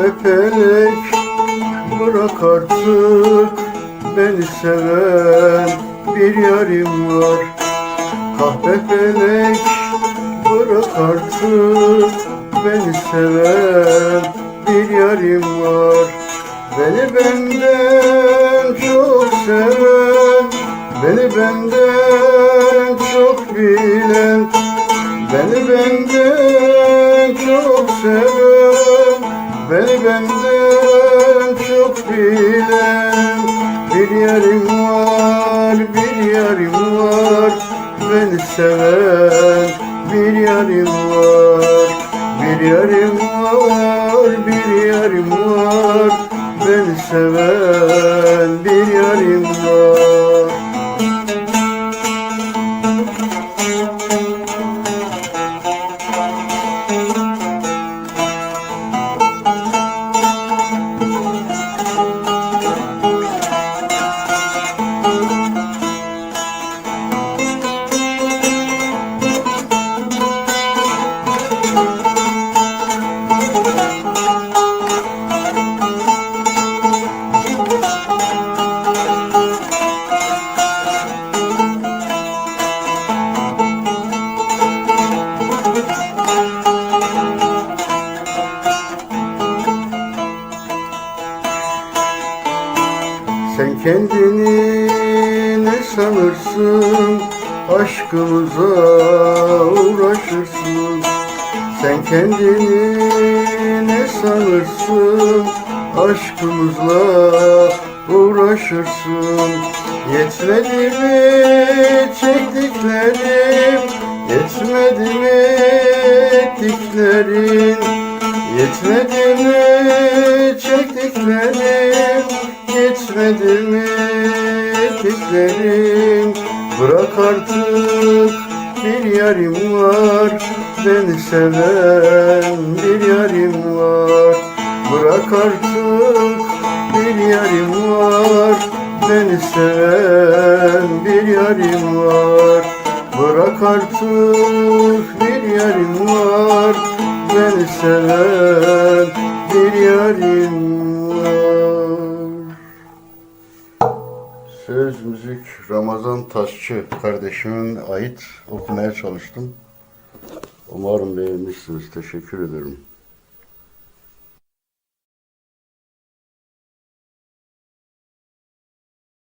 Felek bırak artık beni seven bir yarim var. Kahve felek bırak artık beni seven bir yarim var. Beni benden çok seven Beni benden çok bilen Beni benden çok seven Beni benden çok bilen. Bir yarim var, bir yarim var. Beni seven bir yarim var. Bir yarim var, bir yarim var. Beni seven bir yarim var kendini ne sanırsın? Aşkımıza uğraşırsın. Sen kendini ne sanırsın? Aşkımızla uğraşırsın. Yetmedi mi çektiklerim? Yetmedi mi ettiklerin Yetmedi mi Bırak artık bir yarim var. Beni seven bir yarim var. Bırak artık bir yarim var. Beni seven bir yarim var. Bırak artık bir yarim var. Beni seven bir yarim var Söz müzik Ramazan Taşçı kardeşimin ait okumaya çalıştım. Umarım beğenmişsiniz. Teşekkür ederim.